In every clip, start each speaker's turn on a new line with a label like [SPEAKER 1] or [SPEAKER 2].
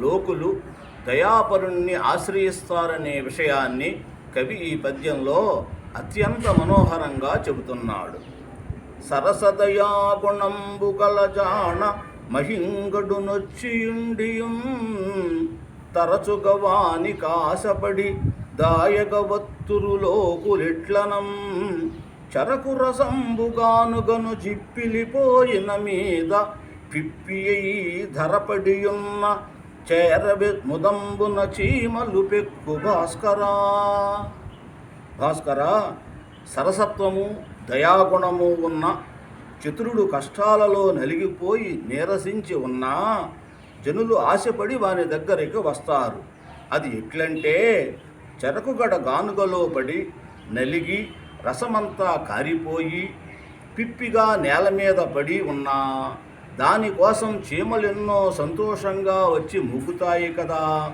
[SPEAKER 1] లోకులు దయాపరుణ్ణి ఆశ్రయిస్తారనే విషయాన్ని కవి ఈ పద్యంలో అత్యంత మనోహరంగా చెబుతున్నాడు. సరసదయాగుణంబు కలజాణ మహింగడు తరచుగవాని కాశపడి వాని కాసపడి చరకు రసంబుగానుగను జిప్పిలిపోయిన మీద పిప్పియై ధరపడియున్న చేరవే ముదంబున చీమలు పెక్కు భాస్కరా. భాస్కర సరసత్వము దయాగుణము ఉన్న చతురుడు కష్టాలలో నలిగిపోయి నీరసించి ఉన్నా జనులు ఆశపడి వాని దగ్గరికి వస్తారు. అది ఎట్లంటే చెరకుగడ గానుగలో పడి నలిగి రసమంతా కారిపోయి పిప్పిగా నేల మీద పడి ఉన్నా దానికోసం చీమలెన్నో సంతోషంగా వచ్చి ముగ్గుతాయి కదా.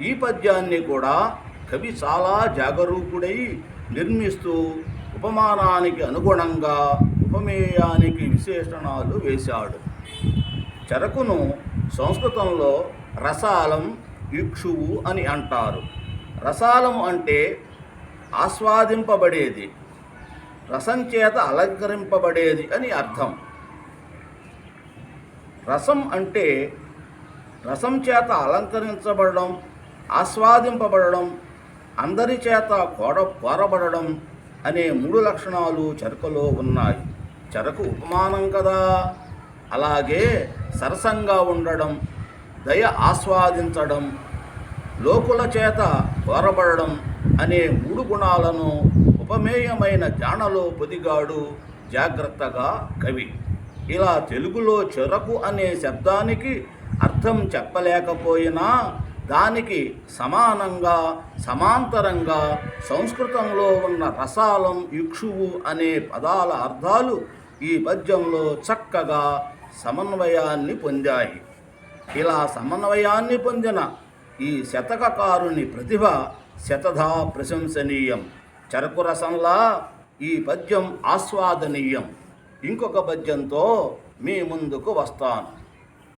[SPEAKER 1] ఈ పద్యాన్ని కూడా కవి చాలా జాగరూకుడై నిర్మిస్తూ ఉపమానానికి అనుగుణంగా ఉపమేయానికి విశేషణాలు వేశాడు. చెరకును సంస్కృతంలో రసాలం ఇక్షువు అని అంటారు. రసాలం అంటే ఆస్వాదింపబడేది రసం చేత అలంకరింపబడేది అని అర్థం. రసం అంటే రసం చేత అలంకరించబడడం ఆస్వాదింపబడడం అందరి చేత కోడ కోరబడడం అనే మూడు లక్షణాలు చెరకలో ఉన్నాయి. చెరకు ఉపమానం కదా. అలాగే సరసంగా ఉండడం దయ ఆస్వాదించడం లోకుల చేత కోరబడడం అనే మూడు గుణాలను ఉపమేయమైన జానలో పొదిగాడు జాగ్రత్తగా కవి. ఇలా తెలుగులో చెరకు అనే శబ్దానికి అర్థం చెప్పలేకపోయినా దానికి సమానంగా సమాంతరంగా సంస్కృతంలో ఉన్న రసాలం ఇక్షువు అనే పదాల అర్థాలు ఈ పద్యంలో చక్కగా సమన్వయాన్ని పొందాయి. ఇలా సమన్వయాన్ని పొందిన ఈ శతకకారుని ప్రతిభ శతధా ప్రశంసనీయం. చెరకు రసంలా ఈ పద్యం ఆస్వాదనీయం. ఇంకొక పద్యంతో మీ ముందుకు వస్తాను.